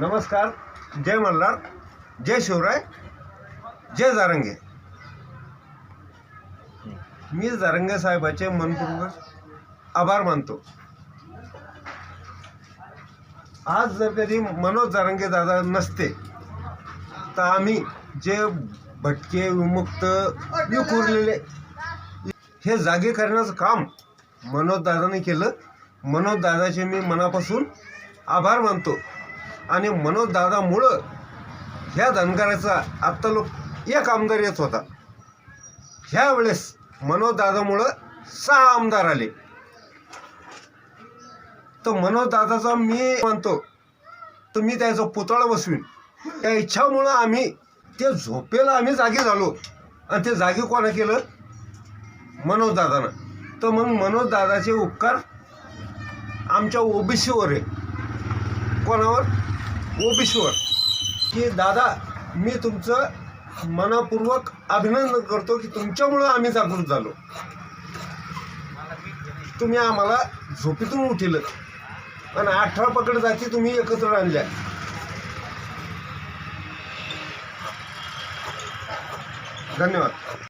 नमस्कार जय मल्हार जय शिवराय जय जारंगे. मी जारंगे साहेबाचे मनपूर्वक आभार मानतो. आज जर कधी मनोज जारंगे दादा नसते तर आम्ही जे भटके विमुक्त विखुरलेले हे जागे करण्याचं काम मनोज दादाने केलं. मनोज दादाचे मी मनापासून आभार मानतो. आणि मनोज दादामुळं ह्या धनगराचा आत्ता लोक एक आमदार येत होता. ह्या वेळेस मनोज दादामुळं सहा आमदार आले. तर मनोज दादाचा मी मानतो तर मी त्याचा पुतळा बसवीन. त्या इच्छामुळं आम्ही ते झोपेला आम्ही जागे झालो. आणि ते जागे कोणा केलं? मनोजदादानं तर मग मनोज दादाचे उपकार आमच्या ओबीसीवर आहे. कोणावर? ओबीसीवर की दादा मी तुमचं मनापूर्वक अभिनंदन करतो की तुमच्यामुळं आम्ही जागृत झालो. तुम्ही आम्हाला झोपेतून उठिलं आणि अठरा पकड जाती तुम्ही एकत्र आणल्या. धन्यवाद.